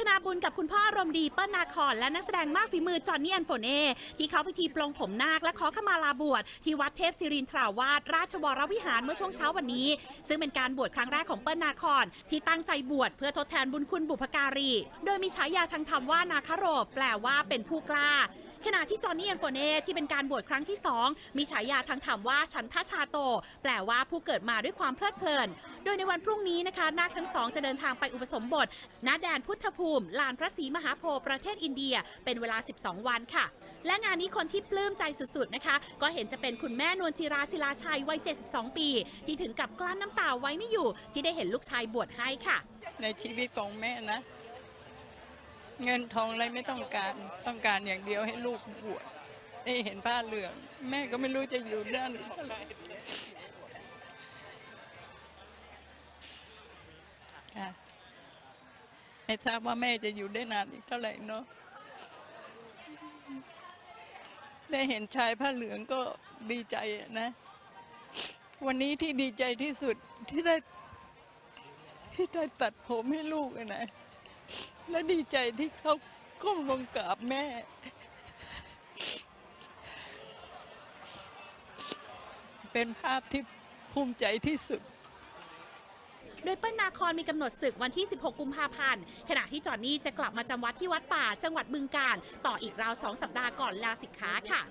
ทนาบุญกับคุณพ่ออารมณ์ดีเปิ้ลนาคอนและนักแสดงมากฝีมือจอห์นนี่แอนโฟเน่ที่เขาพิธีปลงผมนาคและขอขมาลาบวชที่วัดเทพศิรินทราวาสราชวรวิหารเมื่อช่วงเช้าวันนี้ ซึ่งเป็นการบวชครั้งแรกของเปิ้ลนาคอนที่ตั้งใจบวชเพื่อทดแทนบุญคุณบุพการี โดยมีฉายาทางธรรมว่านาคโรบแปลว่าเป็นผู้กล้า ขณะที่จอห์นนี่แอนโฟเน่ที่เป็นการบวชครั้งที่ 2 มีฉายาทางธรรมว่าฉันทชาโต แปลว่าผู้เกิดมาด้วยความเพลิดเพลิน โดยในวันพรุ่งนี้นะคะนาคทั้งสองจะเดินทางไปอุปสมบทณแดนพุทธภูมิ ลานพระศรีมหาโพธิ์ประเทศอินเดีย เป็นเวลา 12 วันค่ะ และงานนี้คนที่ปลื้มใจสุดๆนะคะ ก็เห็นจะเป็นคุณแม่นวลจิราศิลาชัยวัย 72 ปี ที่ถึงกับกลั้นน้ำตาไว้ไม่อยู่ ที่ได้เห็นลูกชายบวชให้ค่ะ ในชีวิตของแม่นะ เงินทองอะไรไม่ต้องการต้องการอย่างเดียวให้ลูกบวชได้เห็นผ้าเหลือง แม่ก็ไม่รู้จะอยู่ด้านไหนเท่าไหร่ค่ะไม่ทราบว่าแม่จะอยู่ได้นานอีกเท่าไหร่เนาะได้เห็นชายผ้าเหลืองก็ดีใจนะ วันนี้ที่ดีใจที่สุดที่ได้ที่ได้ตัดผมให้ลูกอะนะ และดีใจที่เขาก้มลงกราบแม่ เป็นภาพที่ภูมิใจที่สุด โดยเปิ้ลนาคอนมีกำหนดศึกวันที่ 16 กุมภาพันธ์ ขณะที่จอห์นนี่จะกลับมาจำวัดที่วัดป่า จังหวัดบึงกาฬต่ออีกราว 2 สัปดาห์ก่อนลาสิกขาค่ะ